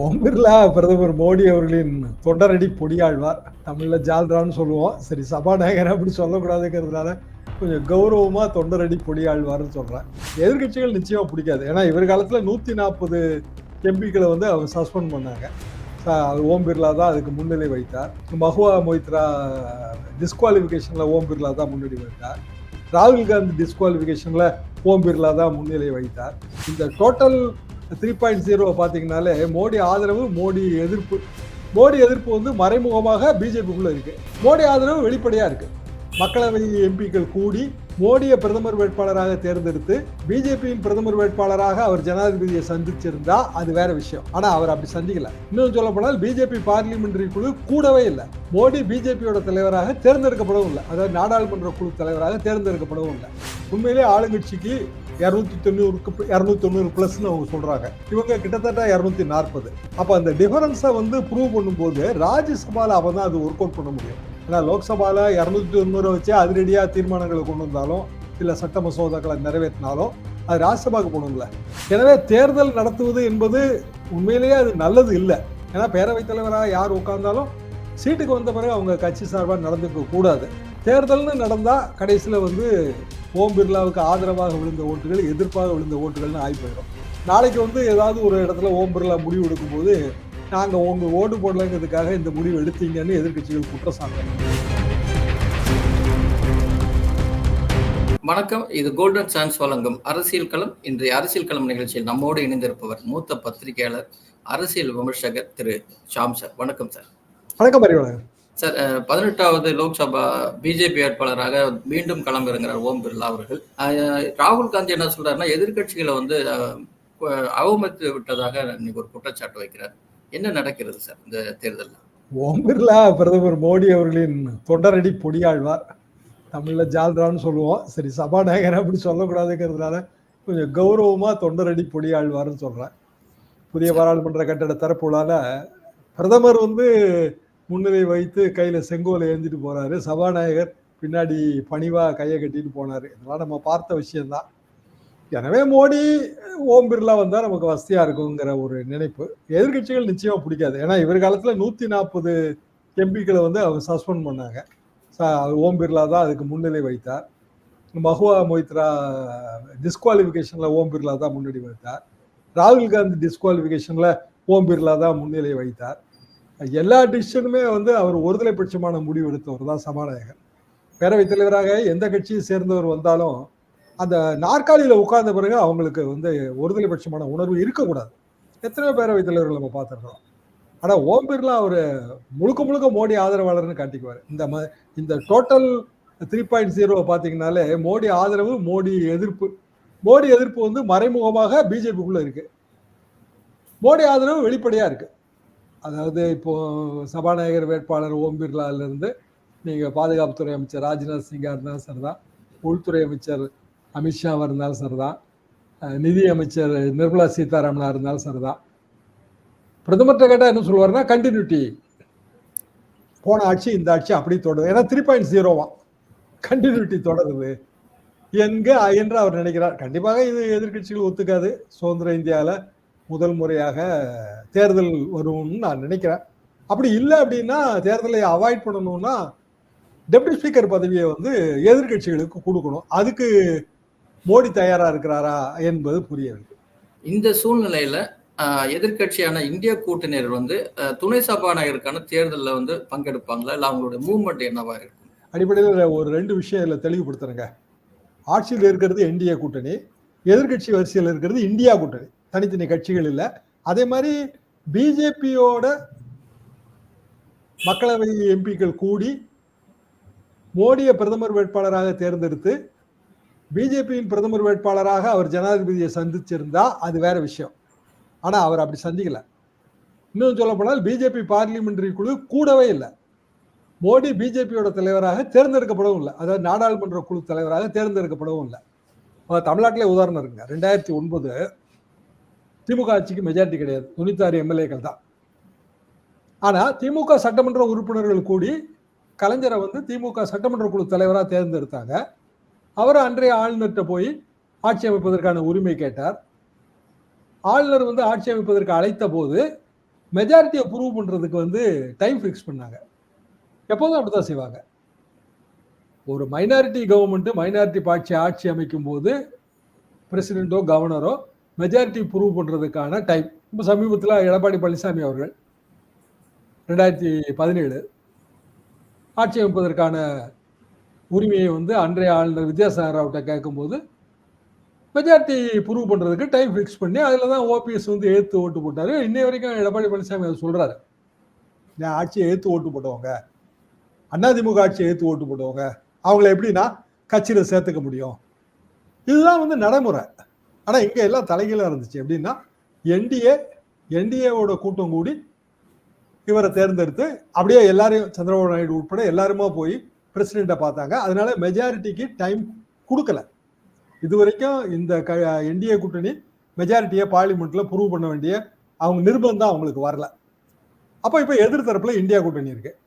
ஓம் பிர்லா பிரதமர் மோடி அவர்களின் தொண்டரடி பொடியாழ்வார். தமிழ்ல ஜால்ரான்னு சொல்லுவோம். சரி சபாநாயகர் அப்படி சொல்லக்கூடாதுங்கிறதுனால கொஞ்சம் கௌரவமா தொண்டரடி பொடியாழ்வார்னு சொல்றேன். எதிர்கட்சிகள் நிச்சயமா பிடிக்காது. ஏன்னா இவர் காலத்துல நூத்தி நாற்பது எம்பிக்களை வந்து அவர் சஸ்பெண்ட் பண்ணாங்க. அது ஓம் பிர்லா தான் அதுக்கு முன்னிலை வைத்தார் மஹுவா மொய்த்ரா டிஸ்குவாலிஃபிகேஷன்ல ஓம் பிர்லா தான் முன்னிலை வைத்தார் ராகுல் காந்தி டிஸ்குவாலிஃபிகேஷன்ல ஓம் பிர்லா தான் முன்னிலை வைத்தார் இந்த டோட்டல் த்ரீ பாயிண்ட் ஜீரோ பார்த்தீங்கனாலே மோடி ஆதரவு மோடி எதிர்ப்பு. மோடி எதிர்ப்பு வந்து மறைமுகமாக பிஜேபிக்குள்ளே இருக்குது மோடி ஆதரவு வெளிப்படையாக இருக்குது மக்களவை எம்பிக்கள் கூடி மோடியை பிரதமர் வேட்பாளராக தேர்ந்தெடுத்து பிஜேபியின் பிரதமர் வேட்பாளராக அவர் ஜனாதிபதியை சந்திச்சிருந்தா அது வேற விஷயம். ஆனா அவர் அப்படி சந்திக்கல. இன்னும் சொல்ல போனால் பிஜேபி பார்லிமெண்டரி குழு கூடவே இல்லை. மோடி பிஜேபியோட தலைவராக தேர்ந்தெடுக்கப்படவும் இல்லை. அதாவது நாடாளுமன்ற குழு தலைவராக தேர்ந்தெடுக்கப்படவும் இல்லை. உண்மையிலே ஆளுங்கட்சிக்கு இரநூத்தி தொண்ணூறுக்கு இரநூத்தி தொண்ணூறு பிளஸ்னு அவங்க சொல்றாங்க. இவங்க கிட்டத்தட்ட இரநூத்தி நாற்பது. அப்போ அந்த டிஃபரன்ஸை வந்து ப்ரூவ் பண்ணும்போது ராஜ்யசபாவில் அவன் தான் அது ஒர்க் அவுட் பண்ண முடியும். ஏன்னா லோக்சபாவில் இரநூத்தி தொண்ணூறை வச்சு அதிரடியாக தீர்மானங்களை கொண்டு வந்தாலும் இல்லை சட்ட மசோதாக்களை நிறைவேற்றினாலும் அது ராஜ்யசபாவுக்கு போகணும்ல. எனவே தேர்தல் நடத்துவது என்பது உண்மையிலேயே அது நல்லது இல்லை. ஏன்னா பேரவைத் தலைவராக யார் உட்கார்ந்தாலும் சீட்டுக்கு வந்த பிறகு அவங்க கட்சி சார்பாக நடந்துக்க கூடாது தேர்தல்னு நடந்தால் கடைசியில் வந்து ஓம் பிர்லாவுக்கு ஆதரவாக விழுந்த ஓட்டுகள் எதிர்ப்பாக விழுந்த ஓட்டுகள்னு ஆகி போயிடும். நாளைக்கு வந்து ஏதாவது ஒரு இடத்துல ஓம் பிர்லா முடிவு எடுக்கும்போது நாங்கள் உங்க ஓட்டு போடலைங்கிறதுக்காக இந்த முடிவு எடுத்தீங்கன்னு எதிர்க்கட்சிகள் குற்றம் சாட்டணும் வணக்கம். இது கோல்டன் சான்ஸ் வழங்கும் அரசியல் களம். இன்றைய அரசியல் களம் நிகழ்ச்சியில் நம்மோடு இணைந்திருப்பவர் மூத்த பத்திரிகையாளர் அரசியல் விமர்சகர் திரு ஷாம் சார். வணக்கம் சார். வணக்கம் அறிவாளர் சார் பதினெட்டாவது லோக்சபா பிஜேபி வேட்பாளராக மீண்டும் களம் இறங்குறார் ஓம் பிர்லா அவர்கள். ராகுல் காந்தி என்ன சொல்றாருன்னா எதிர்க்கட்சிகளை வந்து அவமதித்து விட்டதாக இன்னைக்கு ஒரு குற்றச்சாட்டு வைக்கிறார். என்ன நடக்கிறது சார் இந்த தேர்தலில்? ஓம் பிர்லா பிரதமர் மோடி அவர்களின் தொண்டரடி பொடியாழ்வார். தமிழில் ஜால்ரான்னு சொல்லுவோம். சரி சபாநாயகர் அப்படி சொல்லக்கூடாதுங்கிறதுனால கொஞ்சம் கௌரவமாக தொண்டரடி பொடியாழ்வார்னு சொல்கிறேன் புதிய பாராளுமன்ற கட்டட தரப்புகளால் பிரதமர் வந்து முன்னிலை வைத்து கையில் செங்கோலை ஏந்திட்டு போறாரு. சபாநாயகர் பின்னாடி பணிவா கையை கட்டிட்டு போனாரு. இதெல்லாம் நம்ம பார்த்த விஷயம்தான். எனவே மோடி ஓம் பிர்லா வந்தால் நமக்கு வசதியாக இருக்குங்கிற ஒரு நினைப்பு. எதிர்க்கட்சிகள் நிச்சயமா பிடிக்காது. ஏன்னா இவர் காலத்தில் நூற்றி நாற்பது எம்பிக்களை வந்து அவங்க சஸ்பெண்ட் பண்ணாங்க. ஓம் பிர்லா தான் அதுக்கு முன்னிலை வைத்தார். மஹுவா மொய்த்ரா டிஸ்குவாலிஃபிகேஷனில் ஓம் பிர்லா தான் முன்னிலை வைத்தார் ராகுல் காந்தி டிஸ்குவாலிஃபிகேஷனில் ஓம் பிர்லா தான் முன்னிலை வைத்தார். எல்லா டிசிஷனுமே வந்து அவர் ஒருதலை பட்சமான முடிவு எடுத்தவர் தான் சபாநாயகர். பேரவைத் தலைவராக எந்த கட்சியை சேர்ந்தவர் வந்தாலும் அந்த நாற்காலியில் உட்கார்ந்த பிறகு அவங்களுக்கு வந்து ஒருதலை பட்சமான உணர்வு இருக்கக்கூடாது. எத்தனையோ பேரவைத் தலைவர்கள் நம்ம பார்த்துருக்கோம் ஆனால் ஓம் பிர்லா அவர் முழுக்க முழுக்க மோடி ஆதரவாளர்னு காட்டிக்குவார். இந்த ம இந்த டோட்டல் த்ரீ பாயிண்ட் ஜீரோவை பார்த்தீங்கனாலே மோடி ஆதரவு மோடி எதிர்ப்பு. மோடி எதிர்ப்பு வந்து மறைமுகமாக பிஜேபிக்குள்ளே இருக்குது மோடி ஆதரவு வெளிப்படையாக இருக்குது அதாவது இப்போது சபாநாயகர் வேட்பாளர் ஓம் பிர்லால இருந்து பாதுகாப்புத்துறை அமைச்சர் ராஜ்நாத் சிங்காக இருந்தாலும் சரிதான். உள்துறை அமைச்சர் அமித்ஷாவாக இருந்தாலும் சரிதான். தான் நிதி அமைச்சர் நிர்மலா சீதாராமனா இருந்தாலும் சரிதான். பிரதமர்கிட்ட கேட்டால் என்ன சொல்லுவாருன்னா கண்டினியூட்டி போன ஆட்சி இந்த ஆட்சி அப்படி தொடருது. ஏன்னா த்ரீ பாயிண்ட் ஜீரோவா கண்டினியூட்டி தொடருது. என்க என்று அவர் நினைக்கிறார். கண்டிப்பாக இது எதிர்க்கட்சிகள் ஒத்துக்காது. சுதந்திர இந்தியாவில் முதல் முறையாக தேர்தல் வரும்னு நான் நினைக்கிறேன். அப்படி இல்லை அப்படின்னா தேர்தலை அவாய்ட் பண்ணணும்னா டெப்டி ஸ்பீக்கர் பதவியை வந்து எதிர்க்கட்சிகளுக்கு கொடுக்கணும். அதுக்கு மோடி தயாரா இருக்கிறாரா என்பது புரியவில்லை இந்த சூழ்நிலையில அஹ், எதிர்க்கட்சியான இந்திய கூட்டணியர் வந்து துணை சபாநாயகருக்கான தேர்தலில் வந்து பங்கெடுப்பாங்களா? இல்லை அவங்களுடைய மூவ்மெண்ட் என்னவா இருக்கும்? அடிப்படையில் ஒரு ரெண்டு விஷயம் இதில் தெளிவுபடுத்துறேங்க. ஆட்சியில் இருக்கிறது என்டிஏ கூட்டணி எதிர்க்கட்சி வரிசையில் இருக்கிறது இந்தியா கூட்டணி. தனித்தனி கட்சிகள் இல்லை. அதே மாதிரி பிஜேபியோட மக்களவை எம்பிக்கள் கூடி மோடியை பிரதமர் வேட்பாளராக தேர்ந்தெடுத்து பிஜேபியின் பிரதமர் வேட்பாளராக அவர் ஜனாதிபதியை சந்திச்சிருந்தா அது வேற விஷயம். ஆனால் அவர் அப்படி சந்திக்கல. இன்னும் சொல்ல போனால் பிஜேபி பார்லிமெண்டரி குழு கூடவே இல்லை. மோடி பிஜேபியோட தலைவராக தேர்ந்தெடுக்கப்படவும் இல்லை. அதாவது நாடாளுமன்ற குழு தலைவராக தேர்ந்தெடுக்கப்படவும் இல்லை. தமிழ்நாட்டிலே உதாரணம் இருக்குங்க ரெண்டாயிரத்தி ஒன்பது திமுக ஆட்சிக்கு மெஜாரிட்டி கிடையாது. தொண்ணூத்தாறு எம்எல்ஏக்கள் தான். ஆனால் திமுக சட்டமன்ற உறுப்பினர்கள் கூடி கலைஞரை வந்து திமுக சட்டமன்ற குழு தலைவராக தேர்ந்தெடுத்தாங்க. அவர் அன்றைய ஆளுநர்கிட்ட போய் ஆட்சி அமைப்பதற்கான உரிமை கேட்டார். ஆளுநர் வந்து ஆட்சி அமைப்பதற்கு அழைத்த போது மெஜாரிட்டியை ப்ரூவ் பண்ணுறதுக்கு வந்து டைம் ஃபிக்ஸ் பண்ணாங்க. எப்போதும் அப்படி தான் செய்வாங்க. ஒரு மைனாரிட்டி கவர்மெண்ட்டு மைனாரிட்டி ஆட்சி ஆட்சி அமைக்கும் போது பிரசிடெண்ட்டோ கவர்னரோ மெஜாரிட்டி ப்ரூவ் பண்ணுறதுக்கான டைம் இப்போ சமீபத்தில் எடப்பாடி பழனிசாமி அவர்கள் ரெண்டாயிரத்தி பதினேழு ஆட்சி அமைப்பதற்கான உரிமையை வந்து அன்றைய ஆளுநர் வித்யாசாகர் அவர்கிட்ட கேட்கும்போது மெஜாரிட்டி ப்ரூவ் பண்ணுறதுக்கு டைம் ஃபிக்ஸ் பண்ணி அதில் தான் ஓபிஎஸ் வந்து ஏற்று ஓட்டு போட்டார். இன்னை வரைக்கும் எடப்பாடி பழனிசாமி அதை சொல்கிறாரு நான் ஆட்சியை ஏற்று ஓட்டு போட்டவங்க அதிமுக ஆட்சியை ஏற்று ஓட்டு போட்டவங்க அவங்கள எப்படின்னா கட்சியில் சேர்த்துக்க முடியும். இதுதான் வந்து நடைமுறை. ஆனால் இங்கே எல்லாம் தலைகீழாக இருந்துச்சு. எப்படின்னா என்டிஏ என்டிஏவோட கூட்டம் கூடி இவரை தேர்ந்தெடுத்து அப்படியே எல்லாரையும் சந்திரபாபு நாயுடு உட்பட எல்லாருமா போய் பிரசிடெண்ட்டை பார்த்தாங்க. அதனால மெஜாரிட்டிக்கு டைம் கொடுக்கல. இது வரைக்கும் இந்த க என்டிஏ கூட்டணி மெஜாரிட்டியை பார்லிமெண்ட்டில் ப்ரூவ் பண்ண வேண்டிய அவங்க நிர்பந்தம் அவங்களுக்கு வரல. அப்போ இப்போ எதிர்த்தரப்பில் இந்தியா கூட்டணி இருக்குது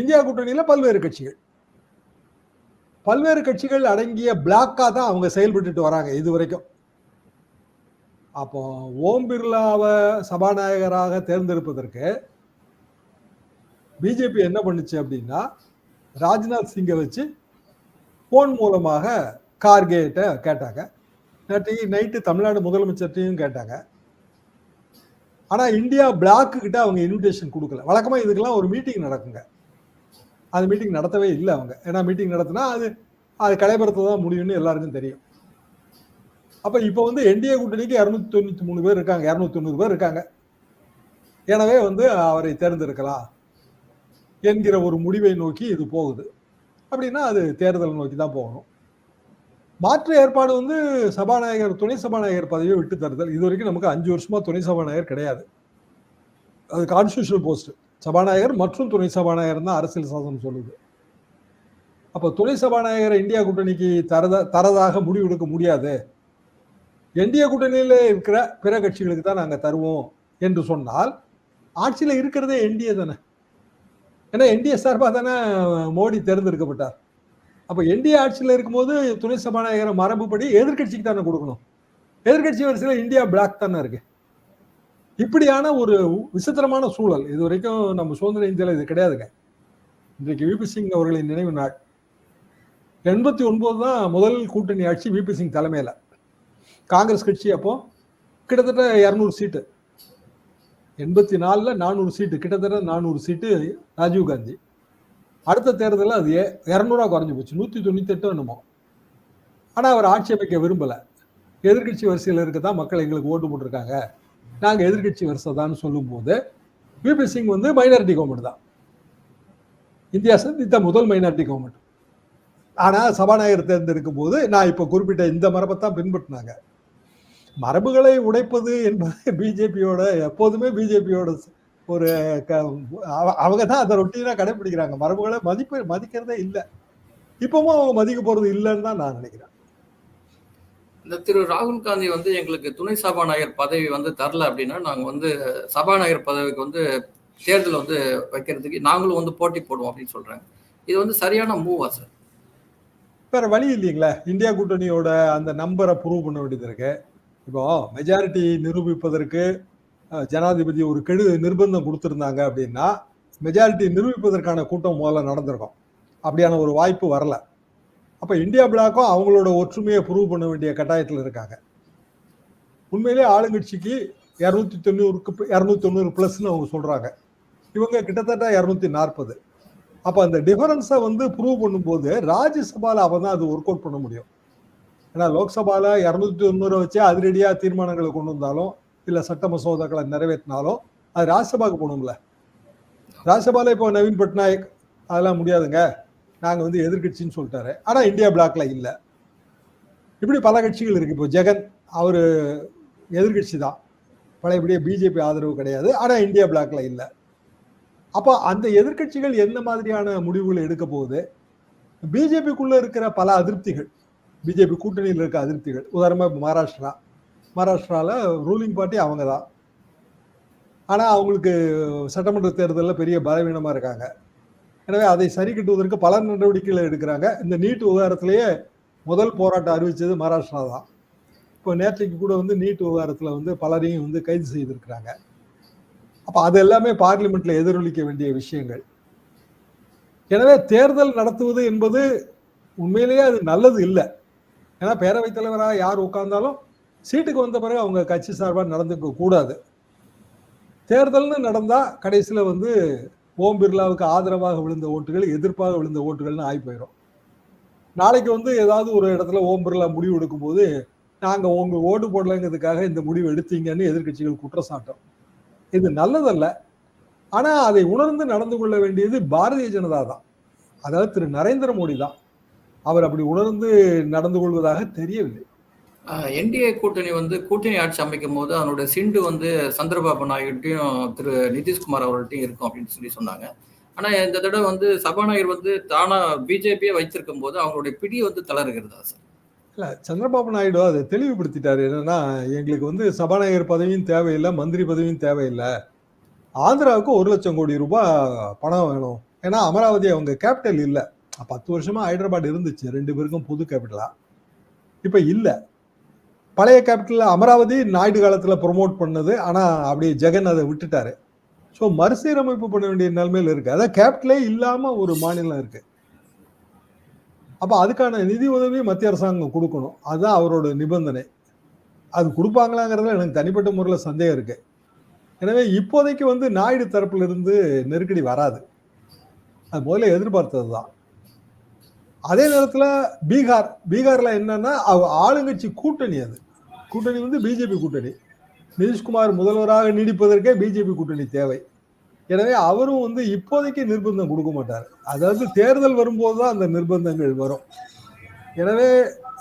இந்தியா கூட்டணியில் பல்வேறு கட்சிகள். பல்வேறு கட்சிகள் அடங்கிய பிளாக்காக தான் அவங்க செயல்பட்டுட்டு வராங்க இது வரைக்கும். அப்போ ஓம் பிர்லாவை சபாநாயகராக தேர்ந்தெடுப்பதற்கு பிஜேபி என்ன பண்ணுச்சு அப்படின்னா ராஜ்நாத் சிங்கை வச்சு போன் மூலமாக கார்கேட்டை கேட்டாங்க. நேற்று நைட்டு தமிழ்நாடு முதலமைச்சர்கிட்டையும் கேட்டாங்க. ஆனால் இந்தியா பிளாக்கு கிட்ட அவங்க இன்விடேஷன் கொடுக்கல. வழக்கமாக இதுக்கெல்லாம் ஒரு மீட்டிங் நடக்குங்க. அது மீட்டிங் நடத்தவே இல்லை அவங்க. ஏன்னா மீட்டிங் நடத்தினா அது அது கலைபரத்தில் தான் முடியும்னு எல்லாருக்கும் தெரியும். அப்போ இப்போ வந்து என்டிஏ கூட்டணிக்கு இரநூத்தி தொண்ணூற்றி மூணு பேர் இருக்காங்க. இரநூத்தி தொண்ணூறு பேர் இருக்காங்க. எனவே வந்து அவரை தேர்ந்தெடுக்கலாம் என்கிற ஒரு முடிவை நோக்கி இது போகுது. அப்படின்னா அது தேர்தல் நோக்கி தான் போகணும். மாற்று ஏற்பாடு வந்து சபாநாயகர் துணை சபாநாயகர் பதவியை விட்டு தருதல். இது வரைக்கும் நமக்கு அஞ்சு வருஷமா துணை சபாநாயகர் கிடையாது. அது கான்ஸ்டியூஷனல் போஸ்ட் சபாநாயகர் மற்றும் துணை சபாநாயகர் தான் அரசியல் சாசனம் சொல்லுது. அப்போ துணை சபாநாயகரை இந்தியா கூட்டணிக்கு தரதா தரதாக முடிவெடுக்க முடியாது. என்டிஏ கூட்டணியில் இருக்கிற பிற கட்சிகளுக்கு தான் நாங்கள் தருவோம் என்று சொன்னால் ஆட்சியில் இருக்கிறதே என்டிஏ தானே. ஏன்னா என்டிஏ சார்பாக தானே மோடி தேர்ந்தெடுக்கப்பட்டார். அப்போ என்டிஏ ஆட்சியில் இருக்கும்போது துணை சபாநாயகர் மரபுப்படி எதிர்கட்சிக்கு தானே கொடுக்கணும். எதிர்கட்சி வரிசையில் இந்தியா பிளாக் தானே இருக்குது இப்படியான ஒரு விசித்திரமான சூழல். இது வரைக்கும் நம்ம சுதந்திர இந்தியாவில் இது கிடையாதுங்க. இன்றைக்கு விபி சிங் அவர்களின் நினைவு நாள். எண்பத்தி ஒன்பது தான் முதல் கூட்டணி ஆட்சி விபி சிங் தலைமையில். காங்கிரஸ் கட்சி அப்போ கிட்டத்தட்ட இரநூறு சீட்டு. எண்பத்தி நாலில் நானூறு சீட்டு கிட்டத்தட்ட நானூறு சீட்டு ராஜீவ் காந்தி. அடுத்த தேர்தலில் அது இரநூறுவா குறைஞ்சி போச்சு. நூற்றி தொண்ணூத்தெட்டு என்னமோ. ஆனால் அவர் ஆட்சி அமைக்க விரும்பலை. எதிர்கட்சி வரிசையில் இருக்க தான் மக்கள் எங்களுக்கு ஓட்டு போட்டிருக்காங்க. நாங்கள் எதிர்கட்சி வருஷதான்னு சொல்லும்போது விபி சிங் வந்து மைனாரிட்டி கவர்மெண்ட் தான். இந்தியா சந்தித்த முதல் மைனாரிட்டி கவர்மெண்ட் ஆனால் சபாநாயகர் தேர்ந்தெடுக்கும் போது நான் இப்போ குறிப்பிட்ட இந்த மரபை தான் பின்பற்றினாங்க. மரபுகளை உடைப்பது என்பது பிஜேபியோட எப்போதுமே பிஜேபியோட ஒரு அவங்க தான் அதை ரொட்டீனாக கடைபிடிக்கிறாங்க மரபுகளை மதிப்பு மதிக்கிறதே இல்லை. இப்பவும் அவங்க மதிக்க போகிறது இல்லைன்னு தான் நான் நினைக்கிறேன். இந்த திரு ராகுல் காந்தி வந்து எங்களுக்கு துணை சபாநாயகர் பதவி வந்து தரல அப்படின்னா நாங்கள் வந்து சபாநாயகர் பதவிக்கு வந்து தேர்தல் வந்து வைக்கிறதுக்கு நாங்களும் வந்து போட்டி போடுவோம் அப்படின்னு சொல்றாங்க. இது வந்து சரியான மூவா சார் வேற வழி இல்லைங்களா? இந்தியா கூட்டணியோட அந்த நம்பரை ப்ரூவ் பண்ண வேண்டியது இருக்கு. இப்போ மெஜாரிட்டி நிரூபிப்பதற்கு ஜனாதிபதி ஒரு கெடு நிர்பந்தம் கொடுத்துருந்தாங்க அப்படின்னா மெஜாரிட்டி நிரூபிப்பதற்கான கூட்டம் முதல்ல நடந்திருக்கும். அப்படியான ஒரு வாய்ப்பு வரல. அப்போ இந்தியா பிளாக்கும் அவங்களோட ஒற்றுமையை ப்ரூவ் பண்ண வேண்டிய கட்டாயத்தில் இருக்காங்க. உண்மையிலேயே ஆளுங்கட்சிக்கு இரநூத்தி தொண்ணூறுக்கு இரநூத்தி தொண்ணூறு ப்ளஸ்ன்னு அவங்க சொல்கிறாங்க இவங்க கிட்டத்தட்ட இரநூத்தி நாற்பது. அப்போ அந்த டிஃபரன்ஸை வந்து ப்ரூவ் பண்ணும்போது ராஜ்யசபாவில் அவன் தான் அது ஒர்க் அவுட் பண்ண முடியும். ஏன்னா லோக்சபாவில் இரநூத்தி தொண்ணூறை வச்சு அதிரடியாக தீர்மானங்களை கொண்டு வந்தாலும் இல்லை சட்ட மசோதாக்களை நிறைவேற்றினாலும் அது ராஜ்யசபாவுக்கு போகணும்ல. ராஜ்யசபாவில் இப்போ நவீன் பட்நாயக் அதெல்லாம் முடியாதுங்க. நாங்கள் வந்து எதிர்கட்சின்னு சொல்லிட்டாரு. ஆனால் இந்தியா பிளாக்ல இல்லை. இப்படி பல கட்சிகள் இருக்கு. இப்போ ஜெகன் அவர் எதிர்கட்சி தான். பழையபடியே பிஜேபி ஆதரவு கிடையாது. ஆனால் இந்தியா பிளாக்ல இல்லை. அப்போ அந்த எதிர்கட்சிகள் எந்த மாதிரியான முடிவுகளை எடுக்க போகுது? பிஜேபிக்குள்ளே இருக்கிற பல அதிருப்திகள். பிஜேபி கூட்டணியில் இருக்க அதிருப்திகள். உதாரணமாக மகாராஷ்டிரா. மகாராஷ்டிராவில் ரூலிங் பார்ட்டி அவங்க தான். ஆனால் அவங்களுக்கு சட்டமன்ற தேர்தலில் பெரிய பலவீனமாக இருக்காங்க. எனவே அதை சரி கட்டுவதற்கு பல நடவடிக்கைகளை எடுக்கிறாங்க. இந்த நீட் விவகாரத்திலேயே முதல் போராட்டம் அறிவித்தது மகாராஷ்டிரா தான். இப்போ நேற்றைக்கு கூட வந்து நீட் விவகாரத்தில் வந்து பலரையும் வந்து கைது செய்திருக்கிறாங்க. அப்போ அது எல்லாமே பார்லிமெண்ட்ல எதிரொலிக்க வேண்டிய விஷயங்கள். எனவே தேர்தல் நடத்துவது என்பது உண்மையிலேயே அது நல்லது இல்லை. ஏன்னா பேரவைத் தலைவராக யார் உட்கார்ந்தாலும் சீட்டுக்கு வந்த பிறகு அவங்க கட்சி சார்பாக நடந்துக்க கூடாது. தேர்தல்னு நடந்தால் கடைசியில் வந்து ஓம் பிர்லாவுக்கு ஆதரவாக விழுந்த ஓட்டுகள் எதிர்ப்பாக விழுந்த ஓட்டுகள்னு ஆகி போயிடும் நாளைக்கு வந்து ஏதாவது ஒரு இடத்துல ஓம் பிர்லா முடிவு எடுக்கும்போது நாங்கள் உங்கள் ஓட்டு போடலைங்கிறதுக்காக இந்த முடிவு எடுத்தீங்கன்னு எதிர்க்கட்சிகள் குற்றச்சாட்டம். இது நல்லதல்ல. ஆனால் அதை உணர்ந்து நடந்து கொள்ள வேண்டியது பாரதிய ஜனதா தான். அதாவது திரு. நரேந்திர மோடி தான். அவர் அப்படி உணர்ந்து நடந்து கொள்வதாக தெரியவில்லை. என்டிஏ கூட்டணி வந்து கூட்டணி ஆட்சி அமைக்கும் போது அதனுடைய சிண்டு வந்து சந்திரபாபு நாயுடுட்டையும் திரு நிதிஷ்குமார் அவர்கள்ட்டையும் இருக்கும் அப்படின்னு சொல்லி சொன்னாங்க. ஆனால் இந்த தடவை வந்து சபாநாயகர் வந்து தானா பிஜேபியை வைத்திருக்கும் போது அவங்களுடைய பிடி வந்து தளர்கிறதா சார்? இல்லை சந்திரபாபு நாயுடு அதை தெளிவுபடுத்திட்டாரு. என்னன்னா எங்களுக்கு வந்து சபாநாயகர் பதவியும் தேவையில்லை மந்திரி பதவியும் தேவையில்லை. ஆந்திராவுக்கு ஒரு லட்சம் கோடி ரூபாய் பணம் வேணும். ஏன்னா அமராவதி அவங்க கேபிட்டல் இல்லை. பத்து வருஷமா ஹைதராபாத் இருந்துச்சு. ரெண்டு பேருக்கும் புது கேபிட்டலா. இப்போ இல்லை. பழைய கேபிட்டலில் அமராவதி நாயுடு காலத்தில் ப்ரொமோட் பண்ணது. ஆனால் அப்படியே ஜெகன் அதை விட்டுட்டாரு. ஸோ மறுசீரமைப்பு பண்ண வேண்டிய நிலைமையில் இருக்கு. அதான் கேபிட்டலே இல்லாமல் ஒரு மாநிலம் இருக்கு. அப்போ அதுக்கான நிதி உதவி மத்திய அரசாங்கம் கொடுக்கணும். அதுதான் அவரோட நிபந்தனை. அது கொடுப்பாங்களாங்கிறதுல எனக்கு தனிப்பட்ட முறையில் சந்தேகம் இருக்கு. எனவே இப்போதைக்கு வந்து நாயுடு தரப்புல இருந்து நெருக்கடி வராது. அது முதல்ல எதிர்பார்த்தது தான். அதே நேரத்தில் பீகார். பீகாரில் என்னன்னா அவ ஆளுங்கட்சி கூட்டணி அது. கூட்டணி வந்து பிஜேபி கூட்டணி. நிதிஷ்குமார் முதல்வராக நீடிப்பதற்கே பிஜேபி கூட்டணி தேவை. எனவே அவரும் வந்து இப்போதைக்கு நிர்பந்தம் கொடுக்க மாட்டார். அதாவது தேர்தல் வரும்போது தான் அந்த நிர்பந்தங்கள் வரும். எனவே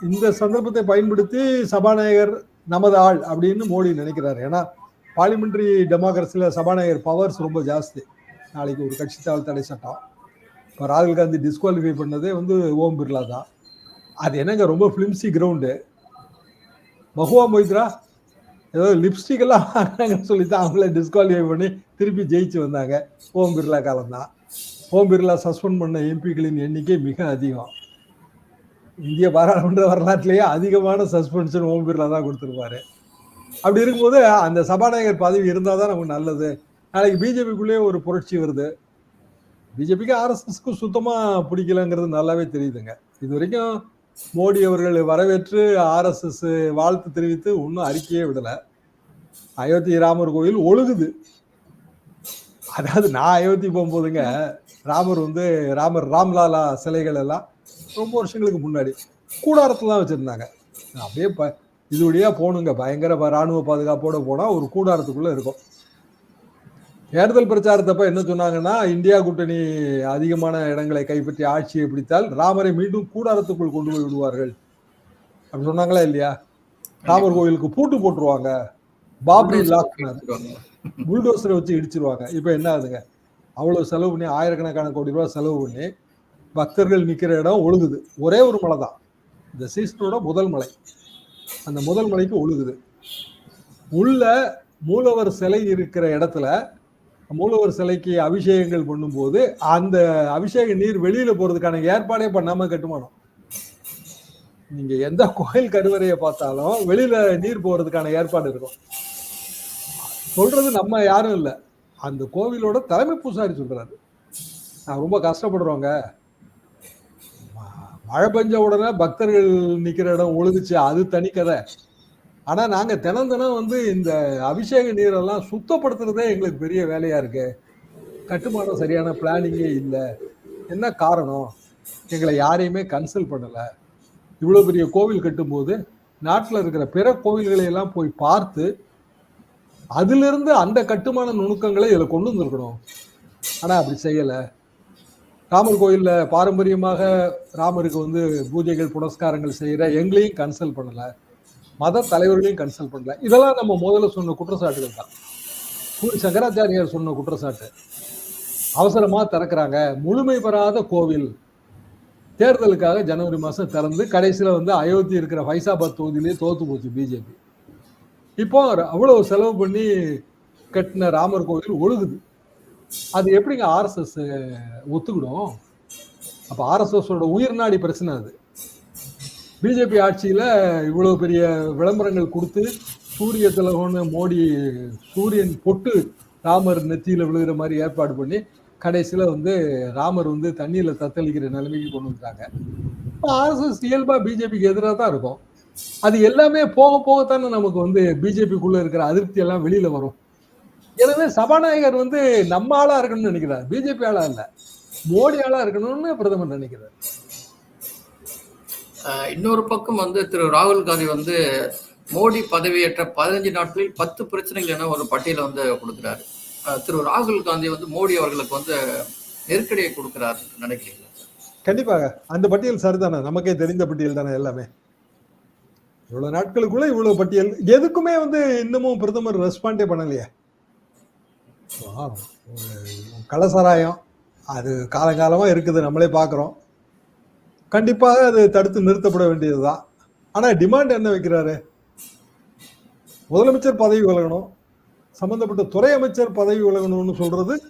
இந்த சந்தர்ப்பத்தை பயன்படுத்தி சபாநாயகர் நமது ஆள் அப்படின்னு மோடி நினைக்கிறார். ஏன்னா பார்லிமெண்ட்ரி டெமோக்ரஸியில் சபாநாயகர் பவர்ஸ் ரொம்ப ஜாஸ்தி. நாளைக்கு ஒரு கட்சி தாவல் தடை சட்டம். இப்போ ராகுல் காந்தி டிஸ்குவாலிஃபை பண்ணதே வந்து ஓம் பிர்லா தான். அது என்னங்க ரொம்ப ஃபிலிம்சி கிரவுண்டு மஹுவா மொய்த்ரா? ஏதோ லிப்ஸ்டிக் எல்லாம் வாங்கினாங்கன்னு சொல்லி தான் அவங்கள டிஸ்குவாலிஃபை பண்ணி திருப்பி ஜெயிச்சு வந்தாங்க. ஓம் பிர்லா காலம்தான். ஓம் பிர்லா சஸ்பெண்ட் பண்ண எம்பிக்களின் எண்ணிக்கை மிக அதிகம். இந்திய பாராளுமன்ற வரலாற்றிலேயே அதிகமான சஸ்பென்ஷன் ஓம் பிர்லா தான் கொடுத்துருப்பாரு. அப்படி இருக்கும்போது அந்த சபாநாயகர் பதவி இருந்தால் தான் நமக்கு நல்லது. நாளைக்கு பிஜேபிக்குள்ளேயே ஒரு புரட்சி வருது. பிஜேபிக்கு ஆர்எஸ்எஸ்க்கு சுத்தமாக பிடிக்கலங்கிறது நல்லாவே தெரியுதுங்க. இது வரைக்கும் மோடி அவர்களை வரவேற்று ஆர்எஸ்எஸ் வாழ்த்து தெரிவித்து இன்னும் அறிக்கையே விடலை. அயோத்தி ராமர் கோயில் ஒழுகுது. அதாவது நான் அயோத்தி போகும்போதுங்க ராமர் வந்து ராமர் ராம்லாலா சிலைகள் எல்லாம் ரொம்ப வருஷங்களுக்கு முன்னாடி கூடாரத்தில் தான் வச்சுருந்தாங்க. அப்படியே ப இது வழியாக போகணுங்க பயங்கர ராணுவ பாதுகாப்போட போனால் ஒரு கூடாரத்துக்குள்ளே இருக்கும். தேர்தல் பிரச்சாரத்தப்ப என்ன சொன்னாங்கன்னா இந்தியா கூட்டணி அதிகமான இடங்களை கைப்பற்றி ஆட்சியை பிடித்தால் ராமரை மீண்டும் கூடாரத்துக்குள் கொண்டு போய் விடுவார்கள். அப்படி சொன்னாங்களா இல்லையா? ராமர் கோயிலுக்கு பூட்டு போட்டுருவாங்க. பாப்ரி லாக் புல்டோசரை வச்சு இடிச்சிருவாங்க. இப்போ என்ன ஆகுதுங்க? அவ்வளவு செலவு பண்ணி ஆயிரக்கணக்கான கோடி ரூபாய் செலவு பண்ணி பக்தர்கள் நிற்கிற இடம் ஒழுகுது. ஒரே ஒரு மலை தான். இந்த சீசனோட முதல் மலை. அந்த முதல் மலைக்கு ஒழுகுது. உள்ள மூலவர் சிலை இருக்கிற இடத்துல மூலவர் சிலைக்கு அபிஷேகங்கள் பண்ணும்போது அந்த அபிஷேக நீர் வெளியில போறதுக்கான ஏற்பாடே பண்ணாம கட்டுமானம். நீங்க எந்த கோயில் கருவறையை பார்த்தாலும் வெளியில நீர் போறதுக்கான ஏற்பாடு இருக்கும். சொல்றது நம்ம யாரும் இல்லை. அந்த கோவிலோட தலைமை பூசாரி சொல்றாரு. நான் ரொம்ப கஷ்டப்படுறோங்க. மழை பெஞ்ச உடனே பக்தர்கள் நிக்கிற இடம் ஒழுகுச்சு அது தனி கதை. ஆனால் நாங்கள் தினம் தினம் வந்து இந்த அபிஷேக நீரெல்லாம் சுத்தப்படுத்துறதே எங்களுக்கு பெரிய வேலையாக இருக்கு. கட்டுமானம் சரியான பிளானிங்கே இல்லை. என்ன காரணம்? எங்களை யாரையுமே கன்சல்ட் பண்ணலை. இவ்வளோ பெரிய கோவில் கட்டும்போது நாட்டில் இருக்கிற பிற கோவில்களை எல்லாம் போய் பார்த்து அதிலிருந்து அந்த கட்டுமான நுணுக்கங்களை இதில் கொண்டு வந்திருக்கணும். ஆனால் அப்படி செய்யலை. ராமர் கோயிலில் பாரம்பரியமாக ராமருக்கு வந்து பூஜைகள் புனஸ்காரங்கள் செய்கிற எங்களையும் கன்சல்ட் பண்ணலை. மத தலைவர்களையும் கன்சல்ட் பண்ணல. இதெல்லாம் நம்ம முதல்ல சொன்ன குற்றச்சாட்டுகள் தான். சங்கராச்சாரியார் சொன்ன குற்றச்சாட்டு. அவசரமா திறக்கிறாங்க. முழுமை பெறாத கோவில். தேர்தலுக்காக ஜனவரி மாசம் திறந்து கடைசியில் வந்து அயோத்தி இருக்கிற ஃபைசாபாத் தொகுதியிலேயே தோத்து போச்சு பிஜேபி. இப்போ அவ்வளவு செலவு பண்ணி கட்டின ராமர் கோவில் ஒழுகுது. அது எப்படிங்க ஆர்எஸ்எஸ் ஒத்துக்கிடும்? அப்போ ஆர்எஸ்எஸோட உயிர்நாடி பிரச்சனை அது. பிஜேபி ஆட்சியில் இவ்வளோ பெரிய விளம்பரங்கள் கொடுத்து சூரிய திலகம்னு மோடி சூரியன் பொட்டு ராமர் நெத்தியில் விழுகிற மாதிரி ஏற்பாடு பண்ணி கடைசியில் வந்து ராமர் வந்து தண்ணியில் தத்தளிக்கிற நிலைமைக்கு கொண்டு வந்துட்டாங்க. ஆர்எஸ்எஸ் இயல்பாக பிஜேபிக்கு எதிராக தான் இருக்கும். அது எல்லாமே போக போகத்தானே நமக்கு வந்து பிஜேபிக்குள்ளே இருக்கிற அதிருப்தி எல்லாம் வெளியில் வரும். எனவே சபாநாயகர் வந்து நம்ம ஆளாக இருக்கணும்னு நினைக்கிறார். பிஜேபி ஆளாக இல்லை. மோடி ஆளாக இருக்கணும்னு பிரதமர் நினைக்கிறார். இன்னொரு பக்கம் வந்து திரு ராகுல் காந்தி வந்து மோடி பதவியேற்ற பதினஞ்சு நாட்களில் பத்து பிரச்சனைகள் என ஒரு பட்டியலை வந்து கொடுக்குறாரு. திரு ராகுல் காந்தி வந்து மோடி அவர்களுக்கு வந்து நெருக்கடியை கொடுக்குறாரு நினைக்கிறீங்களா கண்டிப்பாக. அந்த பட்டியல் சரிதானே? நமக்கே தெரிந்த பட்டியல் தானே எல்லாமே? இவ்வளவு நாட்களுக்குள்ள இவ்வளவு பட்டியல். எதுக்குமே வந்து இன்னமும் பிரதமர் ரெஸ்பாண்டே பண்ணலையே. ஆ, ஒரு அது காலங்காலமாக இருக்குது நம்மளே பார்க்குறோம் கண்டிப்பாக அது தடுத்து நிறுத்தப்பட வேண்டியதுதான். ஆனால் டிமாண்ட் என்ன வைக்கிறாரு? முதலமைச்சர் பதவி விலகணும் சம்பந்தப்பட்ட துறை அமைச்சர் பதவி விலகணும்னு சொல்றது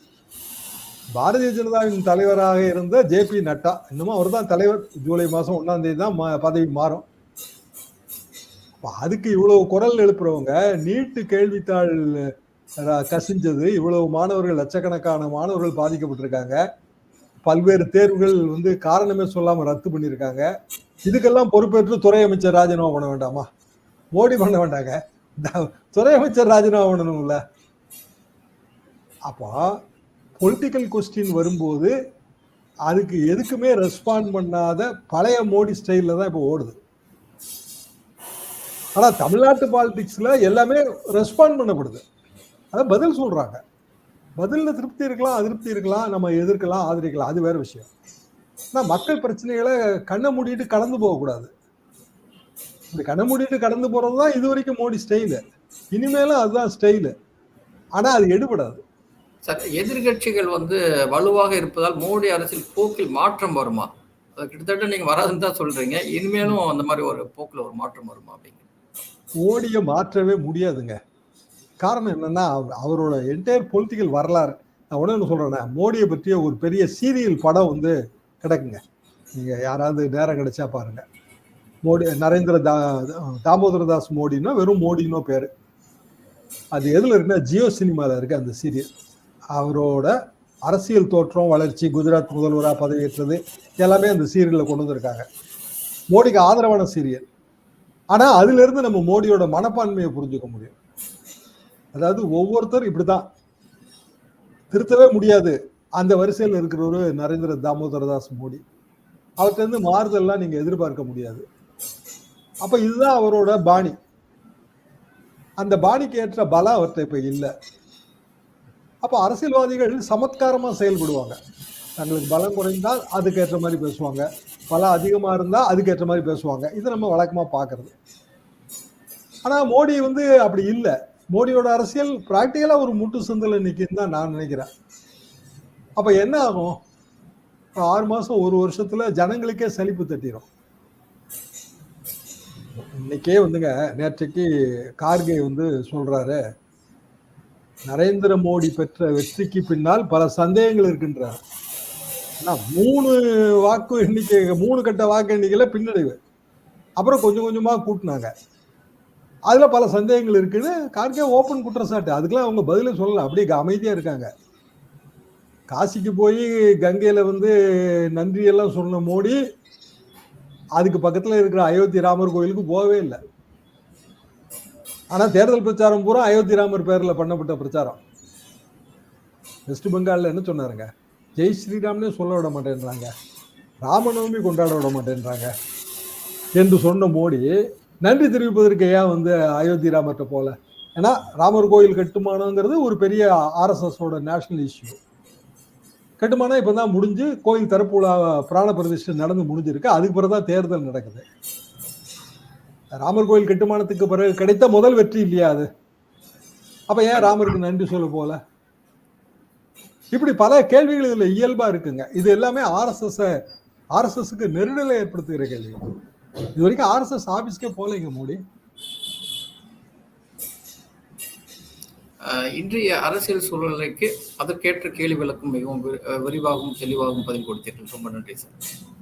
பாரதிய ஜனதாவின் தலைவராக இருந்த ஜே பி நட்டா. இன்னமும் அவர் தான் தலைவர். ஜூலை மாதம் ஒன்றாம் தேதி தான் மா- பதவி மாறும். அதுக்கு இவ்வளவு குரல் எழுப்புறவங்க நீட்டு கேள்வித்தாள் கசிஞ்சது. இவ்வளவு மாணவர்கள் லட்சக்கணக்கான மாணவர்கள் பாதிக்கப்பட்டிருக்காங்க. பல்வேறு தேர்வுகள் வந்து காரணமே சொல்லாம ரத்து பண்ணியிருக்காங்க. இதுக்கெல்லாம் பொறுப்பேற்று துறை அமைச்சர் ராஜினாமா பண்ண வேண்டாமா? மோடி பண்ண வேண்டாங்க. த- துறை அமைச்சர் ராஜினாமா பண்ணணும்ல. அப்போ பொலிட்டிக்கல் கொஸ்டின் வரும்போது அதுக்கு எதுக்குமே ரெஸ்பாண்ட் பண்ணாத பழைய மோடி ஸ்டைலில் தான் இப்போ ஓடுது. ஆனால் தமிழ்நாட்டு பாலிடிக்ஸில் எல்லாமே ரெஸ்பாண்ட் பண்ணப்படுது. அதை பதில் சொல்கிறாங்க பதிலில் திருப்தி இருக்கலாம் அதிருப்தி இருக்கலாம் நம்ம எதிர்க்கலாம் ஆதரிக்கலாம். அது வேற விஷயம். ஆனால் மக்கள் பிரச்சனைகளை கண்ணை மூடிட்டு கடந்து போகக்கூடாது. இந்த கண்ணை மூடிட்டு கடந்து போகிறது தான் இது வரைக்கும் மோடி ஸ்டைலு இனிமேலும் அதுதான் ஸ்டைலு ஆனால் அது எடுபடாது. சார் எதிர்கட்சிகள் வந்து வலுவாக இருப்பதால் மோடி அரசியல் போக்கில் மாற்றம் வருமா? கிட்டத்தட்ட நீங்க வராதுன்னு தான் சொல்றீங்க. இனிமேலும் அந்த மாதிரி ஒரு போக்குல ஒரு மாற்றம் வருமா அப்படிங்க? மோடியை மாற்றவே முடியாதுங்க. காரணம் என்னன்னா அவர்- அவரோட என்டையர் பொலிட்டிக்கல் வரலாறு. நான் உடனே ஒன்று சொல்றேன்னா மோடியை பற்றிய ஒரு பெரிய சீரியல் படம் வந்து கிடக்குங்க. நீங்க யாராவது நேரம் கிடைச்சா பாருங்க. மோடி நரேந்திர தா தாமோதர தாஸ் மோடின்னா வெறும் மோடினோ பேர். அது எதில் இருக்குன்னா ஜியோ சினிமாவில் இருக்கு அந்த சீரியல். அவரோட அரசியல் தோற்றம் வளர்ச்சி குஜராத் முதல்வராக பதவியேற்றது எல்லாமே அந்த சீரியலில் கொண்டு வந்திருக்காங்க. மோடிக்கு ஆதரவான சீரியல். ஆனால் அதுலேருந்து நம்ம மோடியோட மனப்பான்மையை புரிஞ்சுக்க முடியும். அதாவது ஒவ்வொருத்தர் இப்படிதான். திருத்தவே முடியாது. அந்த வரிசையில் இருக்கிறவரு நரேந்திர தாமோதரதாஸ் மோடி. அவர்கிட்ட மாறுதல்லாம் நீங்க எதிர்பார்க்க முடியாது. அப்ப இதுதான் அவரோட பாணி. அந்த பாணிக்கு ஏற்ற பலம் அவர்கிட்ட இப்ப இல்லை. அப்ப அரசியல்வாதிகள் சமத்காரமா செயல்படுவாங்க. தங்களுக்கு பலம் குறைந்தால் அதுக்கு ஏற்ற மாதிரி பேசுவாங்க. பலம் அதிகமாக இருந்தால் அதுக்கேற்ற மாதிரி பேசுவாங்க. இது நம்ம வழக்கமாக பார்க்குறது. ஆனால் மோடி வந்து அப்படி இல்லை. மோடியோட அரசியல் ப்ராக்டிக்கலாக ஒரு முட்டு சந்தில நிற்குன்னு தான் நான் நினைக்கிறேன். அப்போ என்ன ஆகும்? ஆறு மாதம் ஒரு வருஷத்தில் ஜனங்களுக்கே சலிப்பு தட்டிடும் இன்னைக்கே வந்துங்க நேற்றைக்கு கார்கே வந்து சொல்கிறாரு நரேந்திர மோடி பெற்ற வெற்றிக்கு பின்னால் பல சந்தேகங்கள் இருக்கின்றார். ஆனால் மூணு வாக்கு எண்ணிக்கை மூணு கட்ட வாக்கு எண்ணிக்கையில் பின்னடைவு. அப்புறம் கொஞ்சம் கொஞ்சமாக கூட்டினாங்க. அதில் பல சந்தேகங்கள் இருக்குன்னு கார்கே ஓப்பன் குற்றச்சாட்டு. அதுக்கெல்லாம் அவங்க பதிலே சொல்லல. அப்படியே அமைதியாக இருக்காங்க. காசிக்கு போய் கங்கையில் வந்து நன்றியெல்லாம் சொன்ன மோடி அதுக்கு பக்கத்தில் இருக்கிற அயோத்தி ராமர் கோயிலுக்கு போகவே இல்லை. ஆனால் தேர்தல் பிரச்சாரம் பூரா அயோத்தி ராமர் பேரில் பண்ணப்பட்ட பிரச்சாரம். வெஸ்ட் பெங்காலில் என்ன சொன்னாருங்க? ஜெய் ஸ்ரீராம்னே சொல்ல விட மாட்டேன்றாங்க. ராமநவமி கொண்டாட விட மாட்டேன்றாங்க. என்று சொன்ன மோடி நன்றி தெரிவிப்பதற்கு ஏன் வந்து அயோத்தி ராமர்கிட்ட போல ஏன்னா ராமர் கோயில் கட்டுமானங்கிறது ஒரு பெரிய ஆர்எஸ்எஸோட நேஷனல் இஷ்யூ கட்டுமானம் இப்போ தான் முடிஞ்சு கோயில் தரப்பு விழா பிராண பிரதிஷ்டை நடந்து முடிஞ்சிருக்கு. அதுக்கு பிறகு தான் தேர்தல் நடக்குது. ராமர் கோயில் கட்டுமானத்துக்கு பிறகு கிடைத்த முதல் வெற்றி இல்லையா அது? அப்போ ஏன் ராமருக்கு நன்றி சொல்ல போல இப்படி பல கேள்விகள் இதில் இயல்பாக இருக்குங்க. இது எல்லாமே ஆர்எஸ்எஸ்ஸை ஆர்எஸ்எஸ்க்கு நெருடலை ஏற்படுத்துகிற கேள்விகள். இது வரைக்கும் ஆர்எஸ்எஸ் ஆபீஸ்க்கே போலீங்க மோடி. அஹ் இன்றைய அரசியல் சூழ்நிலைக்கு அதற்கேற்ற கேள்வி விளக்கம் மிகவும் விரிவாகவும் தெளிவாகவும் பதில் கொடுத்தீர்கள். ரொம்ப நன்றி சார்.